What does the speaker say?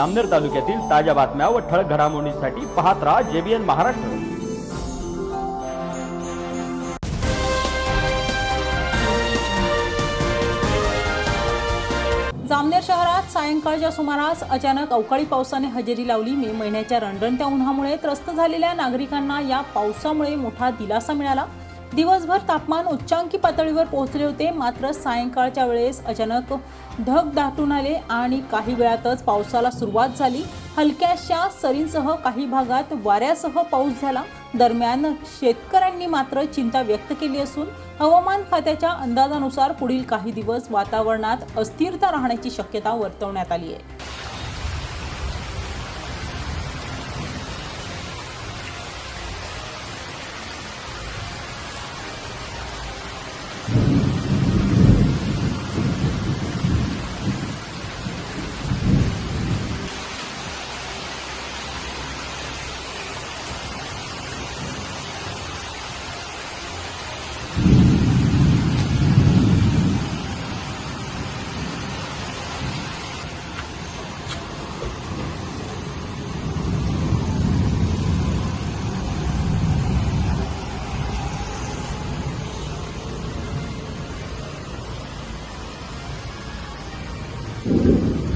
आमनेर तालुक्यातील ताज्या बातम्या व ठळक घडामोडींसाठी पाहत राहा जेबीएन महाराष्ट्र. जामनेर शहरात सायंकाळच्या सुमारास अचानक अवकाळी पावसाने हजेरी लावली. मे महिन्याच्या रणरणत्या उन्हामुळे त्रस्त झालेल्या नागरिकांना या पावसामुळे मोठा दिलासा मिळाला. दिवसभर तापमान उच्चांकी पातळीवर पोहोचले होते. मात्र सायंकाळच्या वेळेस अचानक ढग दाटून आले आणि काही वेळातच पावसाला सुरुवात झाली. हलक्याशा सरींसह काही भागात वाऱ्यासह पाऊस झाला. दरम्यान शेतकऱ्यांनी मात्र चिंता व्यक्त केली असून हवामान खात्याच्या अंदाजानुसार पुढील काही दिवस वातावरणात अस्थिरता राहण्याची शक्यता वर्तवण्यात आली आहे. you.